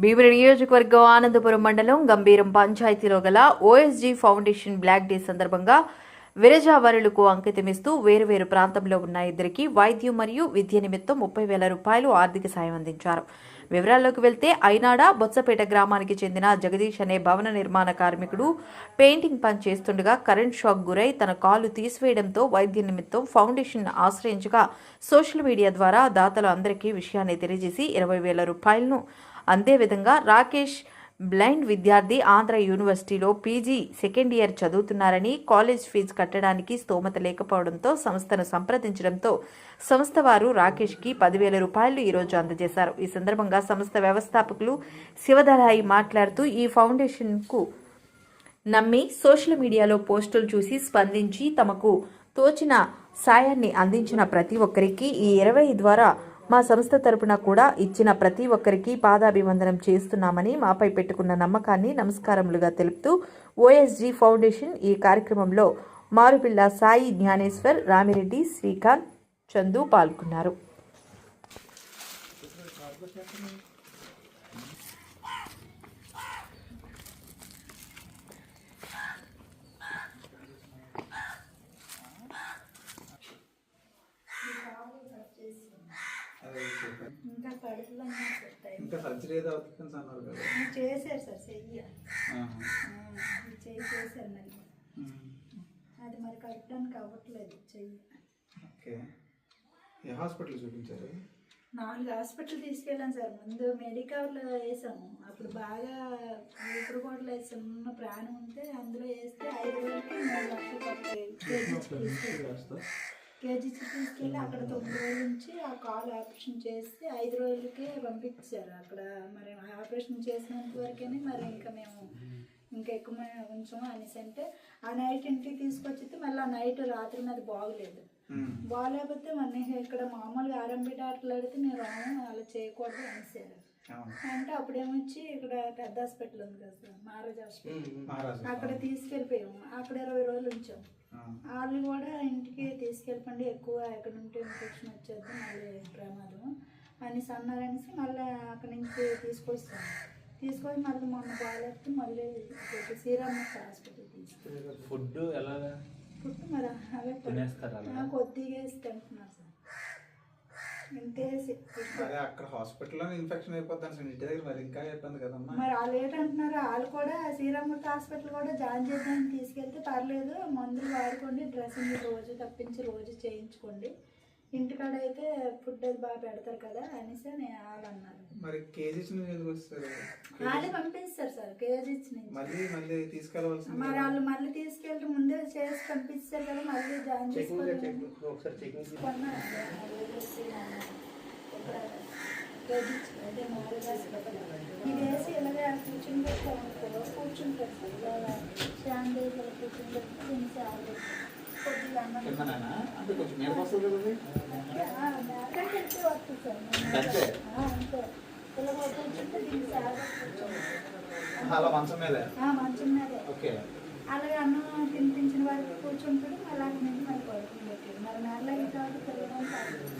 భీమిలి నియోజకవర్గం ఆనందపురం మండలం గంభీరం పంచాయతీలో గల ఓఎస్జీ ఫౌండేషన్ బ్లాక్ డే సందర్భంగా విరజావరులకు అంకితమిస్తూ వేరువేరు ప్రాంతంలో ఉన్న ఇద్దరికి వైద్యం మరియు విద్య నిమిత్తం ముప్పై వేల రూపాయలు ఆర్థిక సాయం అందించారు. వివరాల్లోకి వెళ్తే ఐనాడ బొత్సపేట గ్రామానికి చెందిన జగదీష్ అనే భవన నిర్మాణ కార్మికుడు పెయింటింగ్ పని చేస్తుండగా కరెంట్ షాక్ గురై తన కాలు తీసివేయడంతో వైద్య నిమిత్తం ఫౌండేషన్ ఆశ్రయించగా సోషల్ మీడియా ద్వారా దాతలు అందరికీ విషయాన్ని తెలియజేసి ఇరవై వేల రూపాయలను అంతేవిధంగా రాకేష్ బ్లైండ్ విద్యార్థి ఆంధ్ర యూనివర్సిటీలో పీజీ సెకండ్ ఇయర్ చదువుతున్నారని కాలేజ్ ఫీజు కట్టడానికి స్తోమత లేకపోవడంతో సంస్థను సంప్రదించడంతో సంస్థ వారు రాకేష్కి పదివేల రూపాయలు ఈరోజు అందజేశారు. ఈ సందర్భంగా సంస్థ వ్యవస్థాపకులు శివధరాయి మాట్లాడుతూ ఈ ఫౌండేషన్కు నమ్మి సోషల్ మీడియాలో పోస్టులు చూసి స్పందించి తమకు తోచిన సాయాన్ని అందించిన ప్రతి ఒక్కరికి ఈ ఇరవై ద్వారా మా సంస్థ తరపున కూడా ఇచ్చిన ప్రతి ఒక్కరికి పాదాభివందనం చేస్తున్నామని మాపై పెట్టుకున్న నమ్మకాన్ని నమస్కారములుగా తెలుపుతూ ఓఎస్జీ ఫౌండేషన్ ఈ కార్యక్రమంలో మారుపిల్ల సాయి జ్ఞానేశ్వర్ రామిరెడ్డి శ్రీకాంత్ చందు పాల్గొన్నారు. ఇంకా కడుపులో ఇంకా సర్జరీ ఏదో అవుతుంది అన్నారు కదా. చేశారు సార్ చెయ్యి. చెయ్యి చేశారు మరి. అది మరి కట్టడానికి అవ్వట్లేదు చెయ్యి. ఓకే. ఏ హాస్పిటల్ చూపించారు? నాలుగు హాస్పిటల్ తీసుకెళ్ళాం సార్. ముందు మెడికల్లో వేసాము. అప్పుడు బాగా ఇప్పుడు కూడా చిన్న ప్రాణం ఉంటే అందులో వేస్తే ఐదు వేలకి మూడు లక్షలు కేజీ తీసుకెళ్ళి అక్కడ తొమ్మిది రోజుల నుంచి ఆ కాలు ఆపరేషన్ చేసి ఐదు రోజులకే పంపించారు. అక్కడ మరి ఆపరేషన్ చేసినంత వరకేనే మరి ఇంకా మేము ఇంకా ఎక్కువ ఉంచము అనేసి అంటే ఆ నైట్ ఇంటికి తీసుకొచ్చితే మళ్ళీ ఆ నైట్ రాత్రి మీద బాగలేదు. బాగాలేకపోతే మన ఇక్కడ మామూలుగా ఆర్ఎంపీ డాక్టర్లు అడిగితే నేను రాను అలా చేయకూడదు అనేసారు. అంటే అప్పుడేమొచ్చి ఇక్కడ పెద్ద హాస్పిటల్ ఉంది కదా సార్ మహారాజ్ హాస్పిటల్. అక్కడ తీసుకెళ్ళిపోయాము. అక్కడ ఇరవై రోజులు ఉంచాం. వాళ్ళు కూడా ఇంటికి తీసుకెళ్ళిపోండి ఎక్కువ ఎక్కడ ఉంటే ఇన్ఫెక్షన్ వచ్చేది మళ్ళీ ప్రమాదం అనేసి అన్నారనేసి మళ్ళీ అక్కడి నుంచి తీసుకొస్తాం తీసుకొని మళ్ళీ మొన్న బాగాలేకపోతే మళ్ళీ శ్రీరామకృష్ణ హాస్పిటల్ తీసుకెళ్ళి. ఫుడ్ ఎలాగా? పుట్టు మరి అలా? కొద్దిగా వేసి తింటున్నారు సార్. అదే అక్కడ హాస్పిటల్లో ఇన్ఫెక్షన్ అయిపోద్ది సార్ ఇంటి దగ్గర మరి ఇంకా ఇబ్బంది కదమ్మా. మరి వాళ్ళు ఏంటంటున్నారు వాళ్ళు కూడా శ్రీరామూర్తి హాస్పిటల్ కూడా జాయిన్ చేద్దామని తీసుకెళ్తే పర్లేదు మందులు వాడుకోండి డ్రెస్సింగ్ రోజు తప్పించి రోజు చేయించుకోండి. ఇంటికాడ అయితే ఫుడ్ అది బాగా పెడతారు కదా అనేసి అని వాళ్ళు అన్నారు. మరి కేజీస్ నుంచి ఎందుకు వస్తారు? వాళ్ళే పంపిస్తారు సార్ కేజీస్ నుంచి. మళ్ళీ మళ్ళీ తీసుకెళ్ళవలసింది మరి వాళ్ళు మళ్ళీ తీసుకెళ్ళి ముందే చేసి పంపిస్తారు కదా మళ్ళీ జాయిన్ చేసుకోవాలి ఒకసారి చెకింగ్ కొన్నాను. ఇక్కడ కేజీస్ అదే మామూలుగా హాస్పిటల్. ఇది వేసి ఇలాగే కూర్చుని పెట్టుకోవాలి కూర్చుంటారు సార్ ఇలాగా స్టాండ్ ఇలా కూర్చుని పెట్టి తినేసి ఆరు కొద్దిగా ఇలా అలా మంచం మీద ఆ, మంచం మీదే ఓకే. అలాగే అన్నం తినిపించిన వారికి కూర్చుంటాడు మళ్ళీ అక్కడి నుంచి మళ్ళీ పడుకుంటాడు మరి నెలలకి కాబట్టి తిరగడానికి అవ్వదు.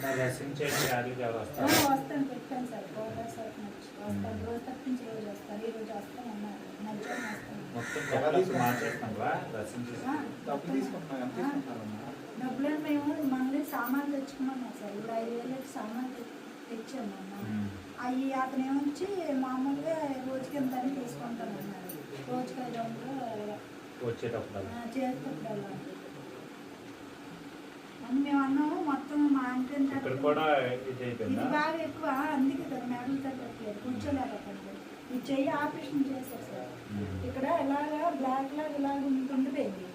రసించే వ్యాధులు ఎవరు ఆ, వస్తారు వస్తాను పెట్టాను సార్. వస్తాను. రోజు తప్పించి రోజు వస్తాను. ఈ రోజు వస్తాను అన్నారు. మధ్యాహ్నం వస్తాను. డబ్బులు మేము మళ్ళీ సామాన్లు తెచ్చుకున్నాం సార్. ఇప్పుడు ఐదు వేలు సామాన్లు తెచ్చాము అన్న అవి అతను ఏమొచ్చి మామూలుగా రోజుకి ఎంత అని తీసుకుంటాను అన్నారు రోజుకి ఐదు వందలు. వచ్చేటప్పుడు ఆ, చేసేటప్పుడు మేము అన్నాము. మొత్తం మా అంటే కూడా ఇది బాగా ఎక్కువ. అందుకే కదా మెడలు తగ్గట్లేదు ఈ చెయ్యి ఆపరేషన్ చేశారు సార్. ఇక్కడ ఇలాగా బ్లాక్ లాగా ఇలాగ ఉంటుండిపోయింది